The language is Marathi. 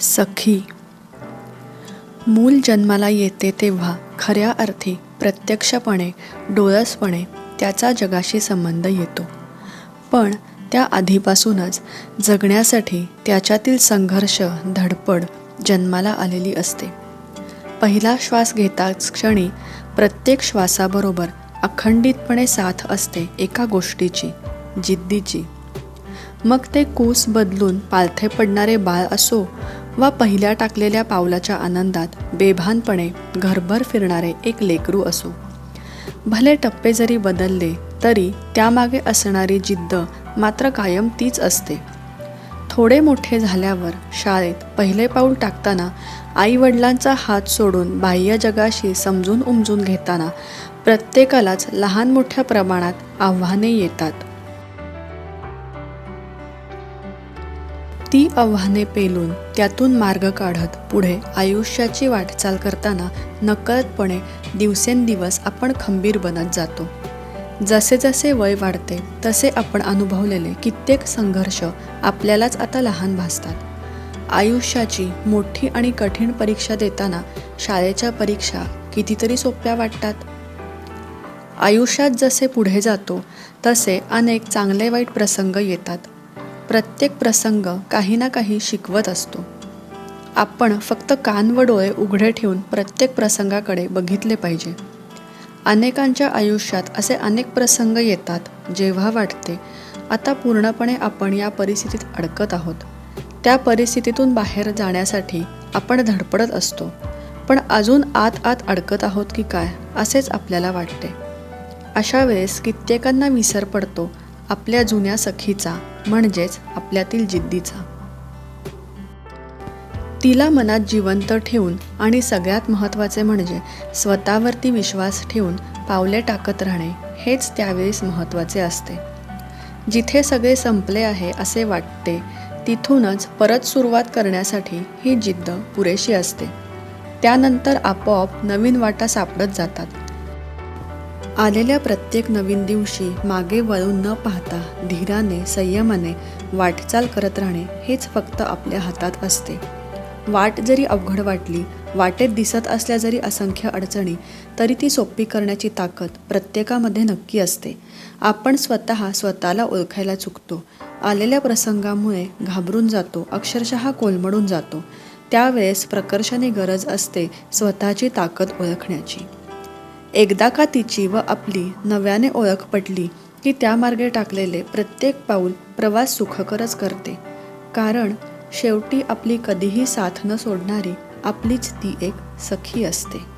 सखी. मूल जन्माला येते तेव्हा खऱ्या अर्थी प्रत्यक्षपणे डोळसपणे त्याचा जगाशी संबंध येतो. पण त्या आधीपासूनच जगण्यासाठी त्याच्यातील संघर्ष धडपड जन्माला आलेली असते. पहिला श्वास घेताच क्षणी प्रत्येक श्वासाबरोबर अखंडितपणे साथ असते एका गोष्टीची जिद्दीची. मग ते कूस बदलून पालथे पडणारे बाळ असो वा पहिल्या टाकलेल्या पावलाच्या आनंदात बेभानपणे घरभर फिरणारे एक लेकरू असो. भले टप्पे जरी बदलले तरी त्यामागे असणारी जिद्द मात्र कायम तीच असते. थोडे मोठे झाल्यावर शाळेत पहिले पाऊल टाकताना आईवडिलांचा हात सोडून बाह्य जगाशी समजून उमजून घेताना प्रत्येकालाच लहान मोठ्या प्रमाणात आव्हाने येतात. ती आव्हाने पेलून त्यातून मार्ग काढत पुढे आयुष्याची वाटचाल करताना नकळतपणे दिवसेंदिवस आपण खंबीर बनत जातो. जसे जसे वय वाढते तसे आपण अनुभवलेले कित्येक संघर्ष आपल्यालाच आता लहान भासतात. आयुष्याची मोठी आणि कठीण परीक्षा देताना शाळेच्या परीक्षा कितीतरी सोप्या वाटतात. आयुष्यात जसे पुढे जातो तसे अनेक चांगले वाईट प्रसंग येतात. प्रत्येक प्रसंग काही ना काही शिकवत असतो. आपण फक्त कान व डोळे उघडे ठेवून प्रत्येक प्रसंगाकडे बघितले पाहिजे. अनेकांच्या आयुष्यात असे अनेक प्रसंग येतात जेव्हा वाटते आता पूर्णपणे आपण या परिस्थितीत अडकत आहोत. त्या परिस्थितीतून बाहेर जाण्यासाठी आपण धडपडत असतो. पण अजून आत आत अडकत आहोत की काय असेच आपल्याला वाटते. अशा वेळेस कित्येकांना विसर पडतो आपल्या जुन्या सखीचा म्हणजेच आपल्यातील जिद्दीचा. तिला मनात जिवंत ठेवून आणि सगळ्यात महत्त्वाचे म्हणजे स्वतःवरती विश्वास ठेवून पावले टाकत राहणे हेच त्यावेळेस महत्त्वाचे असते. जिथे सगळे संपले आहे असे वाटते तिथूनच परत सुरुवात करण्यासाठी ही जिद्द पुरेशी असते. त्यानंतर आपोआप नवीन वाटा सापडत जातात. आलेल्या प्रत्येक नवीन दिवशी मागे वळून न पाहता धीराने संयमाने वाटचाल करत राहणे हेच फक्त आपल्या हातात असते. वाट जरी अवघड वाटली वाटेत दिसत असल्या जरी असंख्य अडचणी तरी ती सोपी करण्याची ताकद प्रत्येकामध्ये नक्की असते. आपण स्वतः स्वतःला ओळखायला चुकतो. आलेल्या प्रसंगामुळे घाबरून जातो अक्षरशः कोलमडून जातो. त्यावेळेस प्रकर्षाने गरज असते स्वतःची ताकद ओळखण्याची. एकदा का तिची व आपली नव्याने ओळख पटली की त्या मार्गे टाकलेले प्रत्येक पाऊल प्रवास सुखकरच करते. कारण शेवटी आपली कधीही साथ न सोडणारी आपलीच ती एक सखी असते.